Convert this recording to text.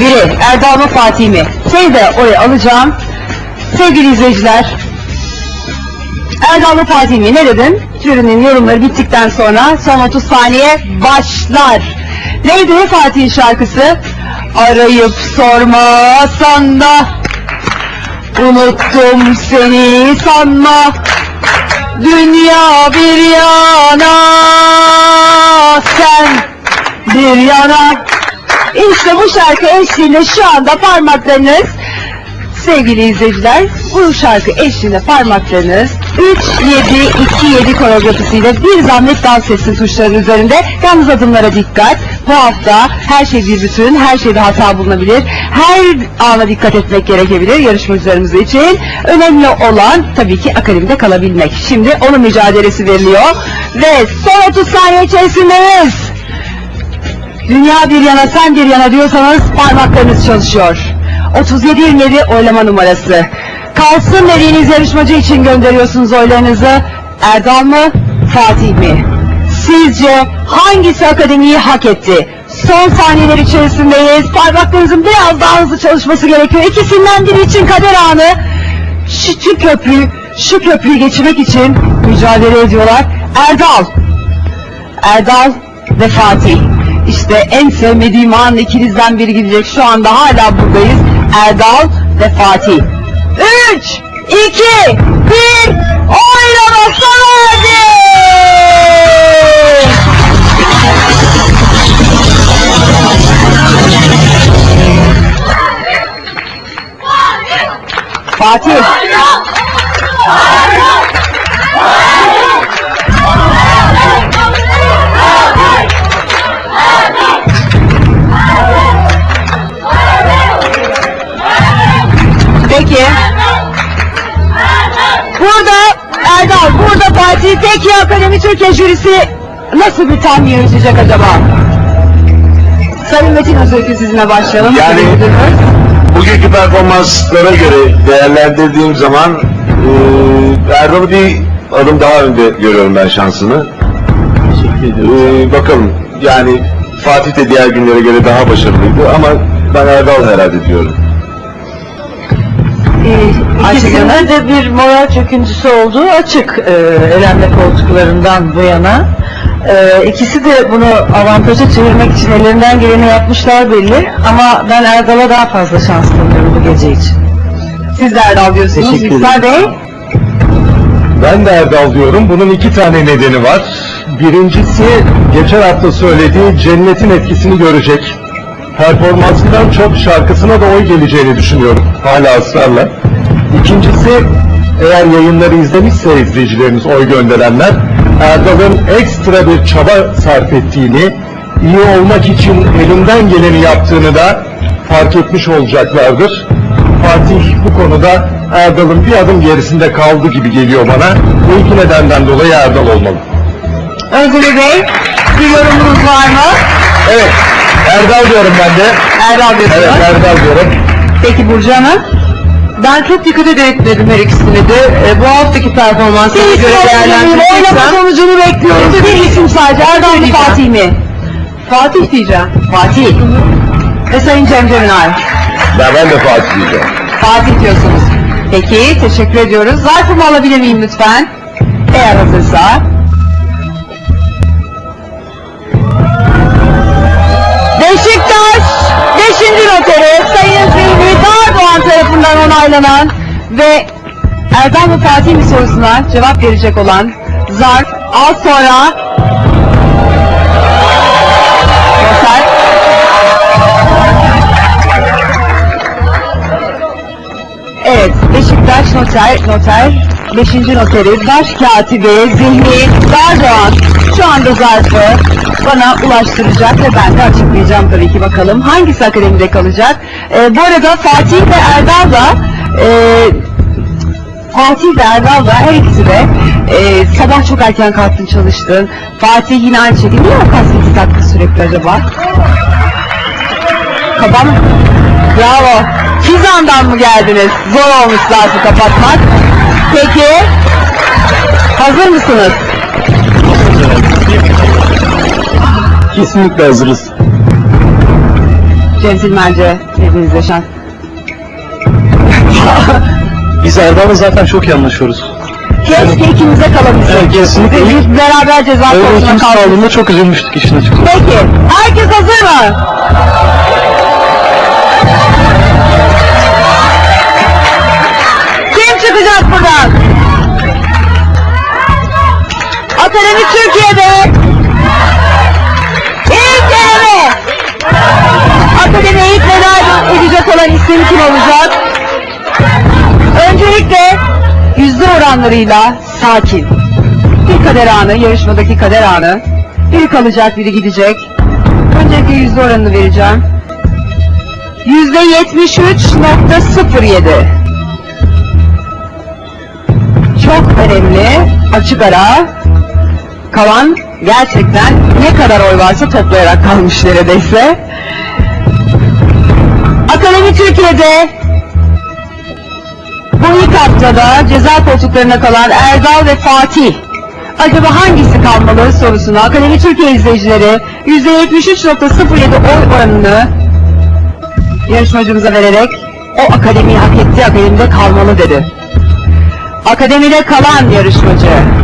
Biri Erdal mı Fatih mi? Seni de oraya alacağım. Sevgili izleyiciler. Erdal mı Fatih mi? Ne dedin? Jürinin yorumları bittikten sonra son 30 saniye başlar. Neydi Fatih'in şarkısı? Arayıp sormasan da Unuttum seni sanma Dünya bir yana Sen bir yana İşte bu şarkı eşliğinde şu anda parmaklarınız Sevgili izleyiciler, bu şarkı eşliğinde parmaklarınız 3-7-2-7 koreografisiyle bir zahmet dans etsin tuşların üzerinde. Yalnız adımlara dikkat. Bu hafta her şey bir bütün, her şeyde hata bulunabilir. Her ana dikkat etmek gerekebilir yarışmacılarımız için. Önemli olan tabii ki akademide kalabilmek. Şimdi onun mücadelesi veriliyor. Ve son 30 saniye içerisindeyiz. Dünya bir yana sen bir yana diyorsanız parmaklarınız çalışıyor. 3727 oylama numarası. Kalsın dediğiniz yarışmacı için gönderiyorsunuz oylarınızı. Erdal mı? Fatih mi? Sizce hangisi akademiyi hak etti? Son saniyeler içerisindeyiz. Parmaklarınızın biraz daha hızlı çalışması gerekiyor. İkisinden biri için kader anı. Şu, şu köprü, şu köprüyü geçirmek için mücadele ediyorlar. Erdal, Erdal ve Fatih. İşte en sevmediğim an ikinizden biri gidecek. Şu anda hala buradayız. Erdal ve Fatih. 3, 2, 1, oylama sona erdi. Fatih. Burada Erdal, burada Fatih Peki Akademi Türkiye jürisi nasıl bir tahmin yürütecek acaba? Sayın Metin Özöykü sizinle başlayalım. Yani-. Bugünkü performanslara göre değerlendirdiğim zaman eee Erdal'ı bir adım daha önde görüyorum ben şansını. Eee, bakalım yani Fatih de diğer günlere göre daha başarılıydı ama ben Erdal herhalde diyorum. İkisinde de bir moral çöküntüsü olduğu açık e, elenme koltuklarından bu yana. E, ikisi de bunu avantaja çevirmek için ellerinden geleni yapmışlar belli ama ben Erdal'a daha fazla şans tanıyorum bu gece için. Siz de Erdal diyorsunuz. Teşekkür Yüksel Bey. Ben de Erdal diyorum. Bunun iki tane nedeni var. Birincisi geçen hafta söylediği cennetin etkisini görecek. Performansından çok şarkısına da oy geleceğini düşünüyorum. Hala ısrarla. İkincisi eğer yayınları izlemişse izleyicilerimiz oy gönderenler Erdal'ın ekstra bir çaba sarf ettiğini, iyi olmak için elinden geleni yaptığını da fark etmiş olacaklardır. Fatih bu konuda Erdal'ın bir adım gerisinde kaldı gibi geliyor bana. Bu iki nedenden dolayı Erdal olmalı. Özgür Bey. Bir yorumunuz var mı? Evet, Erdal diyorum ben de. Erdal diyorsunuz. Evet, Erdal diyorum. Peki Burcu Hanım. Ben çok dikkat etmedim her ikisini de. E, bu haftaki performansına Bir isim alabilirim. Oylama sonucunu bekliyoruz. Bir isim sadece. Erdal mı Fatih mi? Fatih diyeceğim. Fatih. Ve Sayın Cem Ceminer. Ben, ben de Fatih diyeceğim. Fatih diyorsunuz. Peki, teşekkür ediyoruz. Zarfımı alabilir miyim lütfen? Eğer hazırsa. Onaylanan ve Erdal mı Fatih mi sorusuna cevap verecek olan zarf az sonra Evet, Beşiktaş noter, noter, 5. noteri, baş katibi, Zihni, Dardoğan şu anda zarfı bana ulaştıracak ve ben de açıklayacağım tabii ki bakalım hangisi akademide kalacak. Ee, bu arada Fatih ve Erdal da e, Fatih ve Erdal da her ikisi de e, sabah çok erken kalktın çalıştın. Fatih yine aynı şekilde. Niye o kas 8 dakika sürekli acaba? Kapan. Bravo. Fizan'dan mı geldiniz? Zor olmuş zarfı kapatmak. Peki. Hazır mısınız? Kesinlikle hazırız. centilmence birbirinize şans. Biz Erdal'la zaten çok iyi anlaşıyoruz. Keşke ikimize kalabilsek. Evet, kesinlikle. Biz beraber ceza Öyle ikimiz kaldık. kaldığında çok üzülmüştük işin açıkçası. Peki, herkes hazır mı? Kim çıkacak buradan? Akademi Türkiye'de ilk eleme. Akademiye ilk veda edecek olan isim kim olacak? Yüzde oranlarıyla sakin. Bir kader anı, yarışmadaki kader anı. Biri kalacak, biri gidecek. Öncelikle yüzde oranını vereceğim. Yüzde yetmiş üç nokta sıfır yedi. Çok önemli, açık ara. Kalan gerçekten ne kadar oy varsa toplayarak kalmış neredeyse. Akademi Türkiye'de bu ilk haftada ceza koltuklarına kalan Erdal ve Fatih acaba hangisi kalmalı sorusuna Akademi Türkiye izleyicileri %73.07 oy oranını yarışmacımıza vererek o akademiyi hak etti, akademide kalmalı dedi. Akademide kalan yarışmacı